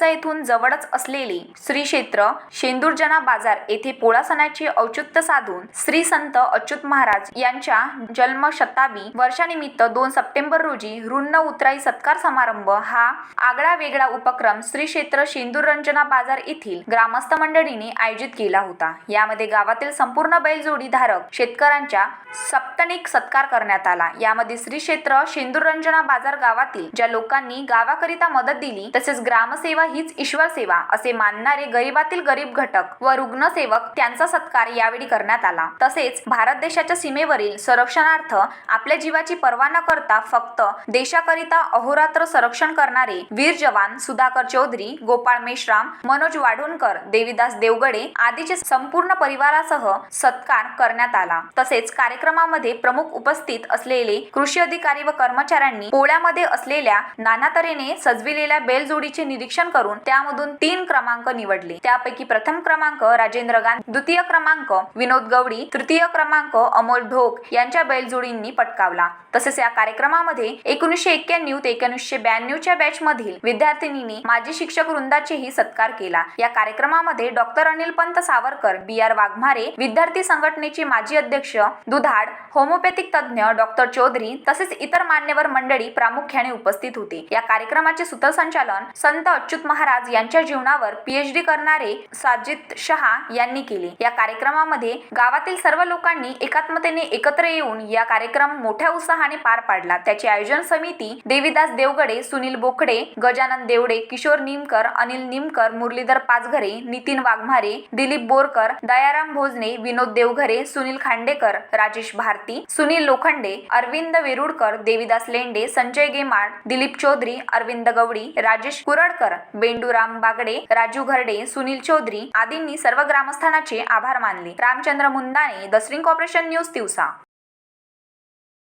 औसा येथून जवळच असलेले श्री क्षेत्र शेंदूरजना बाजार येथे पोळा सणाचे औचित्य साधून श्री संत अच्युत महाराज यांच्या जन्मशताबी वर्षानिमित्त दोन सप्टेंबर रोजी रुन्न उतराई सत्कार समारंभ हा आगळा वेगळा उपक्रम श्री क्षेत्र शेंदूरंजना बाजार येथील ग्रामस्थ मंडळीने आयोजित केला होता. यामध्ये गावातील संपूर्ण बैलजोडी धारक शेतकऱ्यांच्या सप्तनिक सत्कार करण्यात आला. यामध्ये श्री क्षेत्र शेंदूरंजना बाजार गावातील ज्या लोकांनी गावाकरिता मदत दिली तसेच ग्रामसेवा हीच ईश्वर सेवा असे मानणारे गरीबातील गरीब घटक व रुग्णसेवक त्यांचा सत्कार यावेळी करण्यात आला. तसेच भारत देशाच्या सीमेवरील संरक्षणार्थ आपल्या जीवाची पर्वा न करता फक्त देशाकरिता अहोरात्र संरक्षण करणारे वीर जवान सुधाकर चौधरी गोपाळ मेश्राम मनोज वाढोणकर देवीदास देवगडे आदीचे संपूर्ण परिवारासह सत्कार करण्यात आला. तसेच कार्यक्रमामध्ये प्रमुख उपस्थित असलेले कृषी अधिकारी व कर्मचाऱ्यांनी पोळ्यामध्ये असलेल्या नाना तऱ्हेने सजविलेल्या बेलजोडीचे निरीक्षण करून त्यामधून तीन क्रमांक निवडले. त्यापैकी प्रथम क्रमांक राजेंद्र गांधी द्वितीय क्रमांक विनोद गवडी तृतीय क्रमांक अमोल ढोक यांच्या बैलजोडींनी पटकावला. तसेच या कार्यक्रमामध्ये एकोणीसशे एक्क्याण्णव ते एकोणीसशे ब्याण्णवच्या बॅच मधील विद्यार्थिनींनी माजी शिक्षक वृंदाचेही सत्कार केला. या कार्यक्रमामध्ये doctor Anil Pant Savarkar B. R. Waghmare विद्यार्थी संघटनेचे माजी अध्यक्ष दुधाड होमोपॅथिक तज्ज्ञ डॉक्टर चौधरी तसेच इतर मान्यवर मंडळी प्रामुख्याने उपस्थित होते. या कार्यक्रमाचे सूत्रसंचालन संत अच्युत महाराज यांच्या जीवनावर पीएचडी करणारे साजिद शहा यांनी केले. या कार्यक्रमामध्ये गावातील सर्व लोकांनी एकात्मतेने एकत्र येऊन या कार्यक्रम मोठ्या उत्साहाने पार पाडला. त्याचे आयोजन समिती देवीदास देवगडे सुनील बोकडे गजानन देवडे किशोर निमकर अनिल निमकर मुरलीधर पाचघरे नितीन वाघमारे दिलीप बोरकर दयाराम भोजने विनोद देवघरे सुनील खांडेकर राजेश भारती सुनील लोखंडे अरविंद वेरुडकर देवीदास लेंडे संजय गेमाड दिलीप चौधरी अरविंद गवडी राजेश कुरडकर बेंडूराम बागडे राजू घरडे सुनील चौधरी आदींनी सर्व ग्रामस्थानाचे आभार मानले. Ramchandra Mundane the string corporation news दिवसा